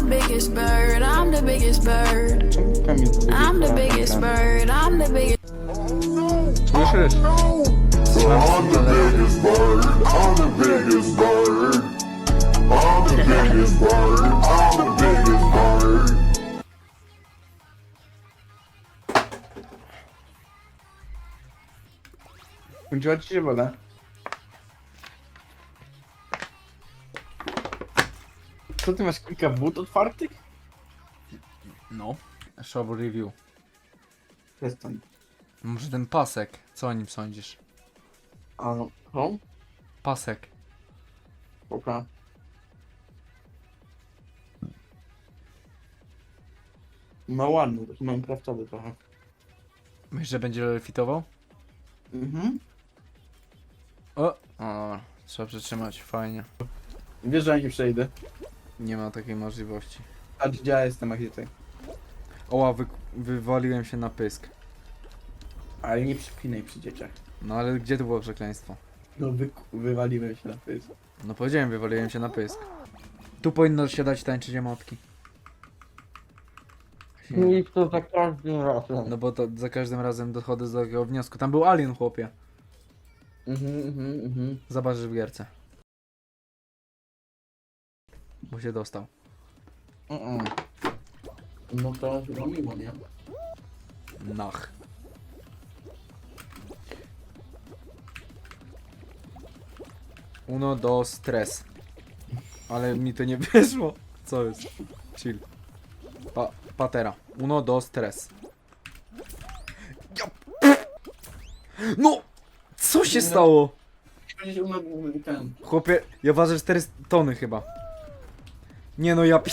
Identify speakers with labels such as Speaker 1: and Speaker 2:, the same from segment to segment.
Speaker 1: the biggest bird. I'm the biggest bird. I'm the biggest bird. I'm the biggest.
Speaker 2: Słyszysz?
Speaker 3: I'm the biggest bird. I'm the biggest bird. I'm the biggest bird. I'm the biggest bird.
Speaker 2: Skończyła ci się woda. Co ty masz kilka but otwartych?
Speaker 4: No. Show review.
Speaker 2: Przestań.
Speaker 4: Może ten pasek, co o nim sądzisz?
Speaker 2: A no, co?
Speaker 4: Pasek.
Speaker 2: Dobra. No ładny, taki minecraftowy trochę.
Speaker 4: Myślisz, że będzie fitował?
Speaker 2: Mhm.
Speaker 4: O! O, trzeba przytrzymać, fajnie.
Speaker 2: Wiesz, że ja nie przejdę.
Speaker 4: Nie ma takiej możliwości.
Speaker 2: A gdzie ja jestem, a gdzie ty?
Speaker 4: Oła, wy, wywaliłem się na pysk.
Speaker 2: Ale nie przeklinaj przy dzieciach.
Speaker 4: No ale gdzie to było przekleństwo?
Speaker 2: No wy, wywaliłem się na pysk.
Speaker 4: No powiedziałem, wywaliłem się na pysk. Tu powinno się dać tańczyć emotki.
Speaker 2: I to za każdym razem.
Speaker 4: No bo to za każdym razem dochodzę do takiego wniosku. Tam był alien, chłopie.
Speaker 2: Mhm, mhm, mhm.
Speaker 4: Zobaczysz w gierce. Bo się dostał.
Speaker 2: Mm-mm. No to chyba miło, nie?
Speaker 4: Nach. Uno do stres. Ale mi to nie wyszło. Co jest? Chill. Pa patera. Uno do stres. Ja- No! Co się stało?
Speaker 2: Ten,
Speaker 4: Chłopie, ja ważę 4 tony chyba. Nie no, ja pi...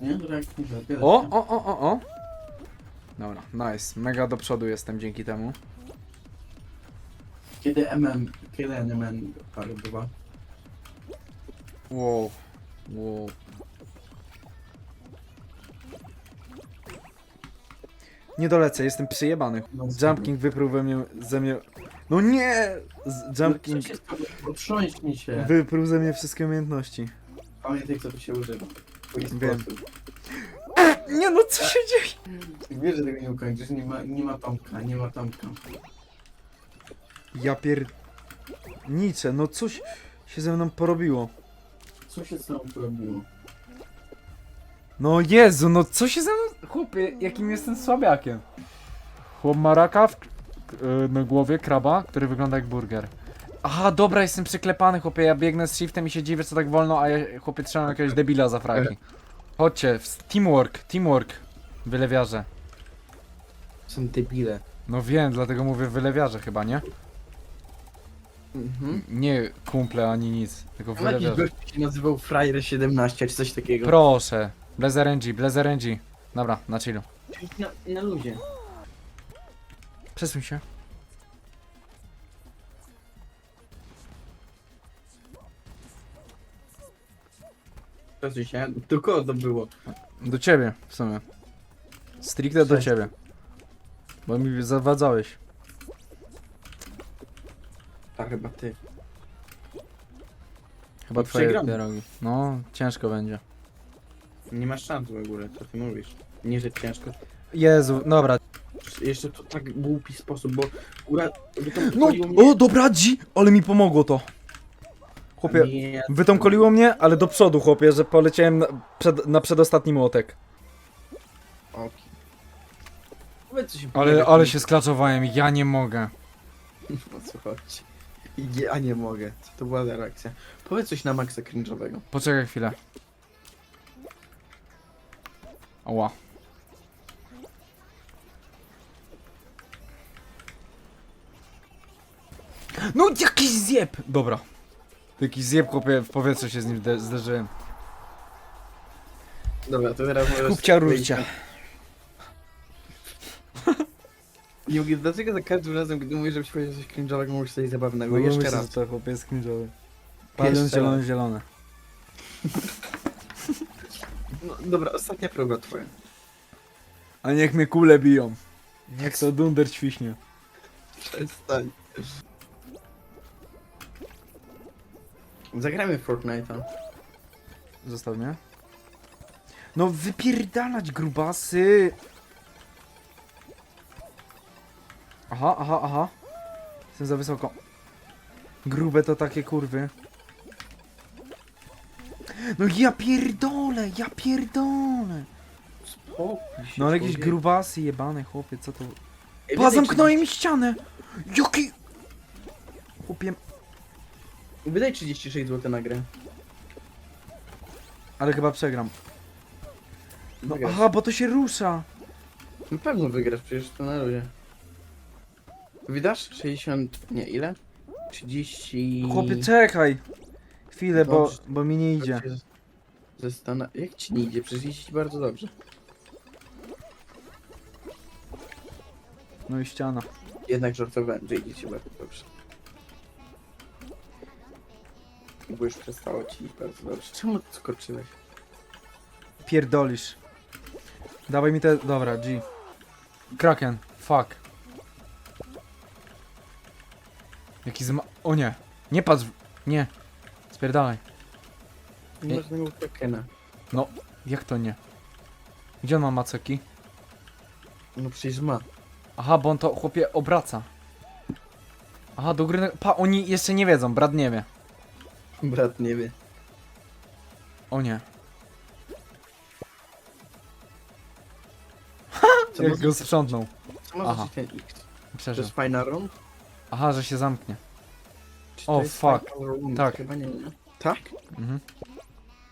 Speaker 2: nie? To jak kurwa, tyle.
Speaker 4: O, o, o, o, o. Dobra, nice. Mega do przodu jestem dzięki temu.
Speaker 2: Kiedy MM, kiedy NMN parę bywa?
Speaker 4: Wow. Wow. Nie dolecę, jestem przyjebany.
Speaker 2: No,
Speaker 4: Jumpking wyprół we mnie, ze mnie... No nie! Z-
Speaker 2: No, stało? Potrząśnij się.
Speaker 4: wyprół ze mnie wszystkie umiejętności.
Speaker 2: Pamiętaj, co tu się używa.
Speaker 4: Wiem.
Speaker 2: sposób.
Speaker 4: Nie no, co się dzieje?
Speaker 2: Wiesz, że tego nie ukończysz, nie ma, nie ma Tomka, nie ma Tomka.
Speaker 4: Ja pier... Nicze, no coś się ze mną porobiło.
Speaker 2: Co się z tobą porobiło?
Speaker 4: No Jezu, no co się ze mną... Chłopie, jakim jestem słabiakiem. Chłop ma raka w, yy, na głowie, kraba, który wygląda jak burger. Aha, dobra, jestem przyklepany, chłopie, ja biegnę z shiftem i się dziwię, co tak wolno, a ja, chłopie, trzymam jakiegoś debila za fraki. Chodźcie, w- teamwork, teamwork, wylewiarze.
Speaker 2: Są debile.
Speaker 4: No wiem, dlatego mówię wylewiarze chyba, nie?
Speaker 2: Mhm.
Speaker 4: Nie kumple ani nic, tylko
Speaker 2: Tam jakiś
Speaker 4: wylewiarze.
Speaker 2: gość się nazywał Frajer 17 czy coś takiego.
Speaker 4: Proszę, Blaze RNG, Blaze RNG. Dobra, na chillu.
Speaker 2: Na, na luzie.
Speaker 4: Przesuń się.
Speaker 2: Proszę się, do kogo to było?
Speaker 4: Do ciebie w sumie. Stricte do
Speaker 2: Cześć.
Speaker 4: ciebie. Bo mi zawadzałeś.
Speaker 2: A chyba ty.
Speaker 4: Chyba
Speaker 2: No
Speaker 4: twoje
Speaker 2: przegramy.
Speaker 4: pierogi. No, ciężko będzie.
Speaker 2: Nie masz szans w ogóle, co ty mówisz? Nie, że ciężko.
Speaker 4: Jezu, dobra.
Speaker 2: Jeszcze to tak głupi sposób, bo góra...
Speaker 4: No, o dobra, dzi, ale mi pomogło to. Chłopie,
Speaker 2: Nie,
Speaker 4: wytąkoliło mnie, ale do przodu, chłopie, że poleciałem na, przed, na przedostatni młotek.
Speaker 2: Oki. Powiedz co się
Speaker 4: Ale, ale się sklaczowałem, ja nie mogę.
Speaker 2: O co chodzi? Ja nie mogę. Co to była za reakcja? Powiedz coś na maksa cringe'owego.
Speaker 4: Poczekaj chwilę. Oła. No jakiś zjeb! Dobra. Jakiś zjeb, chłopie, w powietrzu się z nim de- zderzyłem.
Speaker 2: Dobra, to teraz możesz...
Speaker 4: Kupcia rurcia.
Speaker 2: Nie mówię, dlaczego za każdym razem, gdy mówisz, żebyś powiedział coś cringe'owego, mówisz coś zabawnego?
Speaker 4: Bo
Speaker 2: Jeszcze raz.
Speaker 4: to chłopie jest cringe'owy. Palion
Speaker 2: Jeszcze
Speaker 4: zielone, zielone.
Speaker 2: No, dobra, ostatnia próba twoja.
Speaker 4: A niech mnie kule biją. Jak to dunder świśnie.
Speaker 2: Przestań. Zagramy w Fortnite'a.
Speaker 4: Zostaw mnie. No wypierdalać grubasy! Aha, aha, aha. Jestem za wysoko. Grube to takie kurwy. No ja pierdolę, ja pierdolę.
Speaker 2: Spokój się,
Speaker 4: No ale jakieś grubasy jebane, chłopie, co to...
Speaker 2: Ej,
Speaker 4: Pa, zamknąłem mi ścianę! Jaki... Chłopie...
Speaker 2: 30 Wydaj 36 zł na grę.
Speaker 4: Ale chyba przegram. No,
Speaker 2: Wygrasz.
Speaker 4: aha, bo to się rusza.
Speaker 2: Na pewno wygrasz, przecież to na ludzie. Wydasz? 60... nie, ile? 30...
Speaker 4: Chłopie, czekaj. Chwilę, bo,
Speaker 2: Dobrze.
Speaker 4: bo mi nie idzie.
Speaker 2: Zastan... Jak ci nie idzie? Przecież idzie ci bardzo dobrze.
Speaker 4: No i ściana.
Speaker 2: Jednak żartowałem, że idzie ci bardzo dobrze. Bo już przestało ci bardzo dobrze. Czemu skoczyłeś?
Speaker 4: Pierdolisz. Dawaj mi te... Dobra, G. Kraken. Fuck. Jaki zma... O nie. Nie patrz. w- Nie. Spierdalaj.
Speaker 2: Nie masz żadnego krakena.
Speaker 4: Jak to nie? Gdzie on ma maceki?
Speaker 2: No przecież ma.
Speaker 4: Aha, bo on to chłopie obraca. Aha, do gry... Pa, oni jeszcze nie wiedzą, brat nie wie.
Speaker 2: Brat nie wie.
Speaker 4: O nie.
Speaker 2: Co
Speaker 4: Jak
Speaker 2: może,
Speaker 4: go sprzątnął.
Speaker 2: co może
Speaker 4: Aha.
Speaker 2: być ten X? To
Speaker 4: Przeżył.
Speaker 2: jest fajna rund?
Speaker 4: Aha, że się zamknie.
Speaker 2: Czy to
Speaker 4: O,
Speaker 2: jest
Speaker 4: fuck.
Speaker 2: final round?
Speaker 4: Tak.
Speaker 2: Chyba nie, nie. Tak?
Speaker 4: Mhm.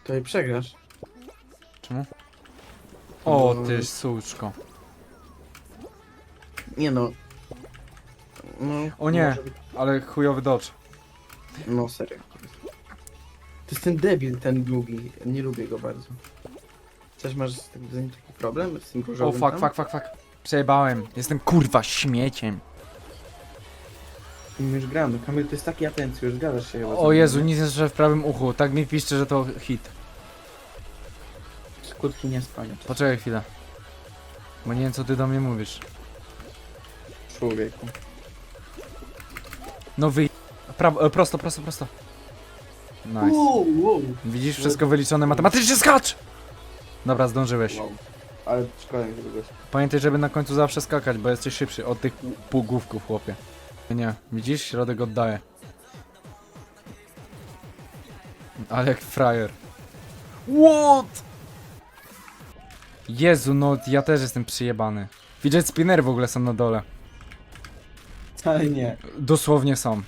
Speaker 2: To i przegrasz.
Speaker 4: Czemu? O,
Speaker 2: No.
Speaker 4: ty suczko.
Speaker 2: Nie no. No.
Speaker 4: O nie.
Speaker 2: może być-
Speaker 4: Ale chujowy dodge.
Speaker 2: No serio. To jest ten debil, ten długi. Nie lubię go bardzo. Coś masz z tym z nim taki problem? Z tym
Speaker 4: O,
Speaker 2: różowym
Speaker 4: fuck,
Speaker 2: tam?
Speaker 4: fuck, fuck, fuck. Przejebałem. Jestem kurwa śmieciem.
Speaker 2: My już gramy. Kamil, to jest taki atencja, już zgadzasz się chyba.
Speaker 4: O Jezu, nic nie słyszę w prawym uchu. Tak mi piszczy, że to hit.
Speaker 2: Skutki niespania.
Speaker 4: Poczekaj chwilę. Bo nie wiem, co ty do mnie mówisz.
Speaker 2: Człowieku.
Speaker 4: No wy... Prawo, e, prosto, prosto, prosto. Nice.
Speaker 2: Wow, wow.
Speaker 4: Widzisz, wszystko wyliczone matematycznie, skacz! Dobra, zdążyłeś.
Speaker 2: wow. Ale tego gościa.
Speaker 4: Pamiętaj, żeby na końcu zawsze skakać, bo jesteś szybszy od tych półgłówków, chłopie. Nie, widzisz? Środek oddaje. Ale jak frajer. What? Jezu, no ja też jestem przyjebany. Fidget spinnery w ogóle są na dole.
Speaker 2: Wcale nie.
Speaker 4: Dosłownie są.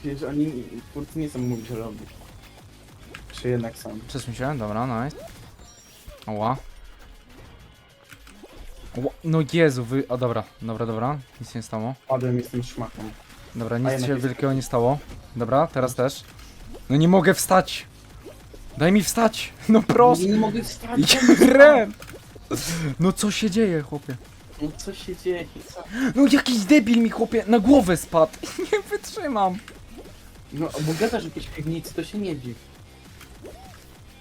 Speaker 2: Przecież oni twórcy nie są mówić robić. Czy jednak są?
Speaker 4: Przesuń się, dobra, nice. Oła. Oła. No Jezu, wy... O dobra, dobra, dobra, nic się nie stało.
Speaker 2: Padłem, jestem szmatą.
Speaker 4: Dobra,
Speaker 2: A
Speaker 4: nic
Speaker 2: jednak
Speaker 4: się
Speaker 2: jest-
Speaker 4: wielkiego nie stało. Dobra, teraz też. No nie mogę wstać! Daj mi wstać! No proszę!
Speaker 2: Nie, nie mogę wstać.
Speaker 4: Grę! No co się dzieje, chłopie?
Speaker 2: No co się dzieje? Co?
Speaker 4: No jakiś debil mi, chłopie, na głowę spadł! Nie wytrzymam!
Speaker 2: No, bo gadasz o jakiejś piwnicy, to się nie dziw.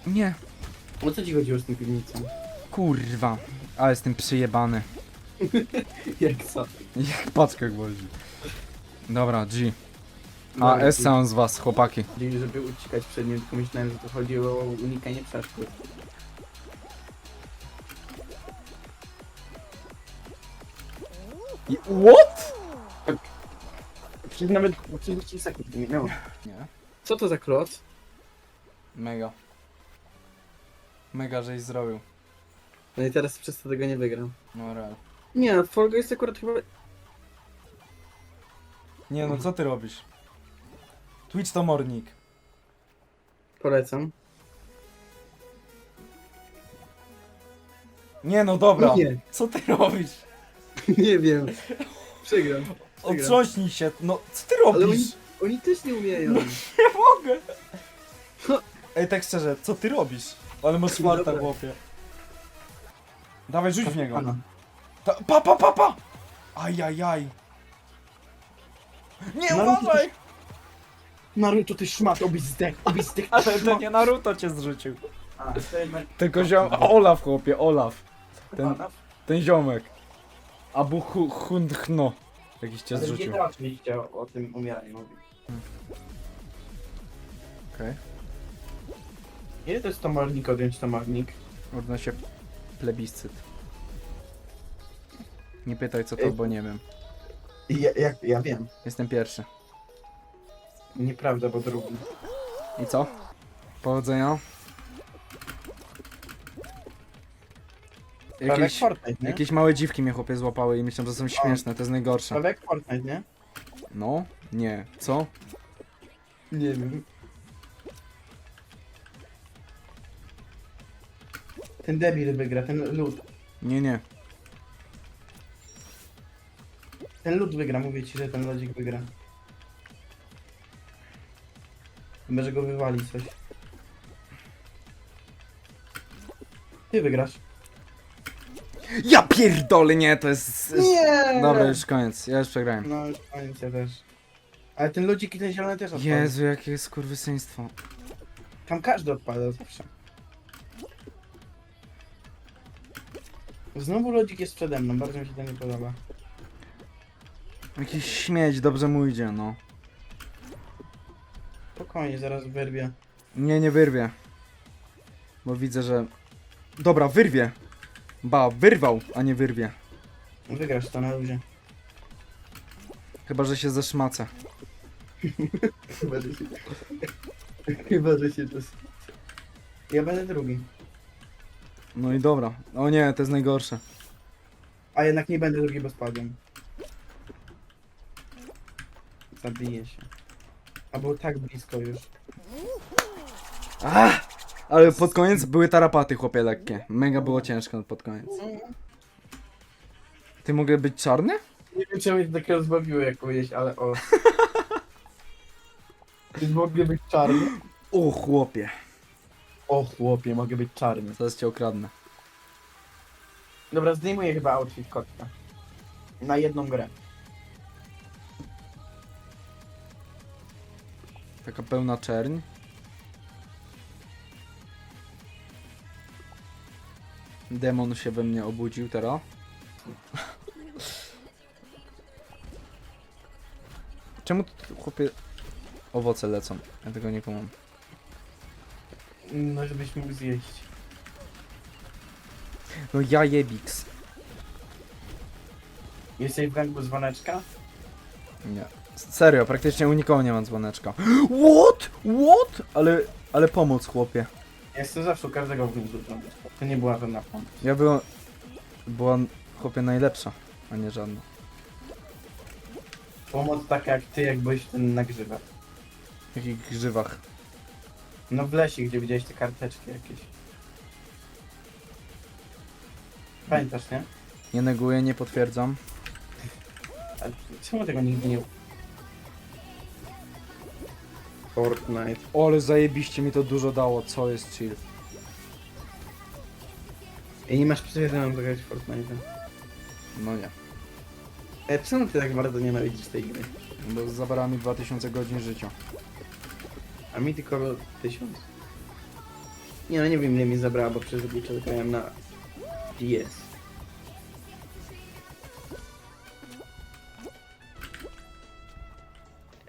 Speaker 4: Nie,
Speaker 2: O co ci chodziło z tą piwnicą?
Speaker 4: kurwa. Ale jestem przyjebany.
Speaker 2: Jak co?
Speaker 4: Jak paczkę gwoździ. Dobra, G. A, S są z was, chłopaki.
Speaker 2: Dzień, żeby uciekać przed nim, tylko myślałem, że to chodziło o unikanie przeszkód.
Speaker 4: I- What?
Speaker 2: Przecież nawet 30 sekund nie minęło.
Speaker 4: Nie.
Speaker 2: Co to za kloc?
Speaker 4: Mega. Mega, żeś zrobił.
Speaker 2: No i teraz przez to tego nie wygram.
Speaker 4: No real.
Speaker 2: Nie, Folgo jest akurat chyba...
Speaker 4: Nie no, co ty robisz? Twitch to mornik.
Speaker 2: Polecam.
Speaker 4: Nie no, dobra.
Speaker 2: Nie,
Speaker 4: Co ty robisz?
Speaker 2: nie wiem. Przegram. Przegram.
Speaker 4: Otrząśnij się, no co ty
Speaker 2: Ale oni,
Speaker 4: robisz?
Speaker 2: oni też nie umieją.
Speaker 4: Nie mogę. Ej, tak szczerze, co ty robisz? Ale masz smarta,
Speaker 2: Dobra.
Speaker 4: chłopie. Dawaj, rzuć w niego.
Speaker 2: Pana.
Speaker 4: Ta, pa, pa, pa, pa! Ajajaj. Nie,
Speaker 2: No, ale
Speaker 4: uważaj!
Speaker 2: Naruto, ty szmat, obyś zdech, obyś zdech,
Speaker 4: Ale to nie Naruto cię zrzucił.
Speaker 2: A, to jednak...
Speaker 4: Tylko ziom... Olaf, chłopie, Olaf. Ten, ten ziomek. Abu hu. Jakiś cię
Speaker 2: Ale
Speaker 4: zrzucił.
Speaker 2: nie da oczywiście o, o tym umieraniu mówić.
Speaker 4: Okej.
Speaker 2: Ile to jest tomarnik odjąć tomarnik?
Speaker 4: Równa się plebiscyt. Nie pytaj co to,
Speaker 2: Ej.
Speaker 4: bo nie wiem.
Speaker 2: Ja, jak, ja wiem.
Speaker 4: Jestem pierwszy.
Speaker 2: Nieprawda, bo drugi.
Speaker 4: I co? Powodzenia.
Speaker 2: Prawie jak
Speaker 4: Jakieś,
Speaker 2: Fortnite, nie?
Speaker 4: jakieś małe dziwki mnie chłopie złapały i myślę, że są śmieszne, to jest najgorsze.
Speaker 2: Prawie jak Fortnite, nie?
Speaker 4: No? Nie. Co?
Speaker 2: Nie wiem. Ten debil wygra, ten lud.
Speaker 4: Nie, nie.
Speaker 2: Ten lud wygra, mówię ci, że ten lodzik wygra. Chyba, że go wywali coś. Ty wygrasz.
Speaker 4: Ja pierdolę, nie, to jest...
Speaker 2: Nie!
Speaker 4: Dobra, już koniec, ja już przegrałem.
Speaker 2: No już koniec, ja też. Ale ten ludzik i ten zielony też odpada.
Speaker 4: Jezu, jakie skurwysyństwo.
Speaker 2: Tam każdy odpada zawsze. Znowu lodzik jest przede mną, bardzo mi się to nie podoba.
Speaker 4: Jakiś śmieć, dobrze mu idzie, no.
Speaker 2: Spokojnie, zaraz wyrwie.
Speaker 4: Nie, nie wyrwie. Bo widzę, że... Dobra, wyrwie. Ba, wyrwał, a nie wyrwie.
Speaker 2: Wygrasz to na luzie.
Speaker 4: Chyba, że się zeszmacę.
Speaker 2: Chyba, że się... Chyba, że się to... Ja będę drugi.
Speaker 4: No i dobra. O nie, to jest najgorsze.
Speaker 2: A jednak nie będę drugi, bo spadłem. Zabiję się. A było tak blisko już.
Speaker 4: Ach! Ale pod koniec były tarapaty, chłopie, lekkie. Mega było ciężko pod koniec. Ty mogę być czarny?
Speaker 2: Nie wiem, czemu mnie to tak rozbawiło, jak powiedzieć, ale o. Czy mogę być czarny?
Speaker 4: O, chłopie.
Speaker 2: O chłopie, mogę być czarny.
Speaker 4: Zaraz cię okradnę.
Speaker 2: Dobra, zdejmuję chyba outfit kotka. Na jedną grę.
Speaker 4: Taka pełna czerń. Demon się we mnie obudził teraz. Czemu tu, chłopie owoce lecą? Ja tego nie kumam.
Speaker 2: No, żebyś mógł zjeść.
Speaker 4: No ja jebix.
Speaker 2: Jesteś w ręku dzwoneczka?
Speaker 4: Nie. Serio, praktycznie u nikogo nie mam dzwoneczka. What? What? Ale, ale pomóc chłopie.
Speaker 2: Ja Jestem zawsze u każdego w nim To nie była żadna pomoc.
Speaker 4: Ja była, była chłopie najlepsza, a nie żadna.
Speaker 2: Pomoc taka jak ty, jak byłeś ten na grzybach.
Speaker 4: W jakich grzywach.
Speaker 2: No w lesie, gdzie widziałeś te karteczki jakieś. Pamiętasz, nie?
Speaker 4: Nie neguję, nie potwierdzam.
Speaker 2: Ale czemu tego nigdy nie... Fortnite.
Speaker 4: O, ale zajebiście mi to dużo dało, co jest chill.
Speaker 2: I nie masz przyjemności zagrać w Fortnite.
Speaker 4: No nie.
Speaker 2: E, czemu ty tak bardzo nienawidzisz tej gry?
Speaker 4: Bo zabrała mi 2000 godzin życia.
Speaker 2: A mi tylko tysiąc. Nie no, nie wiem ile mi zabrała, bo przez czas grałem na DS.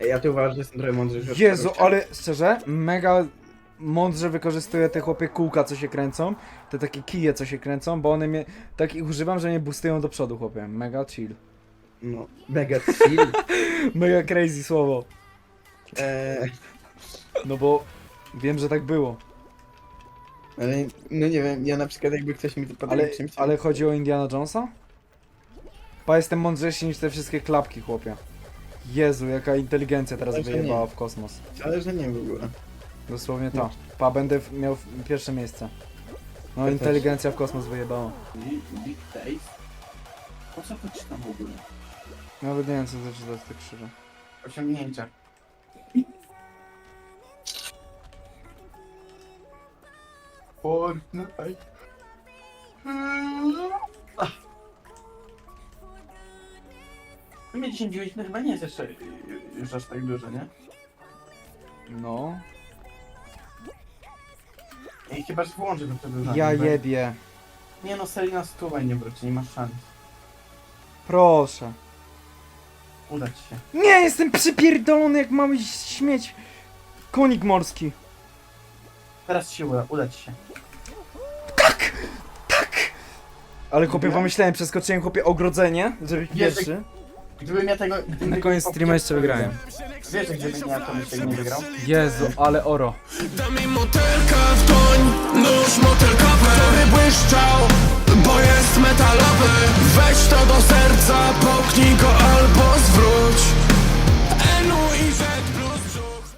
Speaker 2: Ej, a ty uważasz, że jestem trochę mądrzejszy od
Speaker 4: Jezu, ale szczerze, mega mądrze wykorzystuję te chłopie kółka, co się kręcą. Te takie kije, co się kręcą, bo one mnie... Tak ich używam, że mnie boostują do przodu, chłopie. Mega chill.
Speaker 2: No, mega chill.
Speaker 4: Mega crazy słowo.
Speaker 2: eee,
Speaker 4: No bo wiem, że tak było.
Speaker 2: ale no nie wiem, ja na przykład jakby ktoś mi to podał
Speaker 4: Ale,
Speaker 2: czymś...
Speaker 4: ale chodzi o Indiana Jonesa? Pa, jestem mądrzejszy niż te wszystkie klapki, chłopie. Jezu, jaka inteligencja teraz
Speaker 2: Ale że
Speaker 4: wyjebała
Speaker 2: nie.
Speaker 4: w kosmos.
Speaker 2: Ale że nie w ogóle.
Speaker 4: Dosłownie ta. Pa, będę w, miał w- pierwsze miejsce. No,
Speaker 2: Ja
Speaker 4: inteligencja w kosmos wyjebała.
Speaker 2: Big face? Po co to czytam w ogóle?
Speaker 4: Nawet nie wiem, co to czytać tak szczerze.
Speaker 2: Osiągnięcia. Fortnite. Mnie 10 godzin chyba nie jest jeszcze y, już aż tak dużo, nie?
Speaker 4: No.
Speaker 2: I chyba, że włączę to wtedy
Speaker 4: Ja jebie.
Speaker 2: Nie no, Selina stówę nie wróci, nie masz szans.
Speaker 4: Proszę.
Speaker 2: Uda ci się.
Speaker 4: Nie, jestem przypierdolony jak mały śmieć. Konik morski.
Speaker 2: Teraz ci się uda, uda ci się.
Speaker 4: Tak! Ale chłopie, pomyślałem, przeskoczyłem chłopie ogrodzenie, żeby pierwszy.
Speaker 2: Gdybym ja tego... gdybym
Speaker 4: Na koniec
Speaker 2: nie
Speaker 4: streama jeszcze wygrałem.
Speaker 2: Wiesz, że gdybym ja to tego nie wygrał?
Speaker 4: Jezu, ale oro.
Speaker 5: Da mi motylka w toń, nóż motylkowy Który błyszczał, bo jest metalowy Weź to do serca, połknij go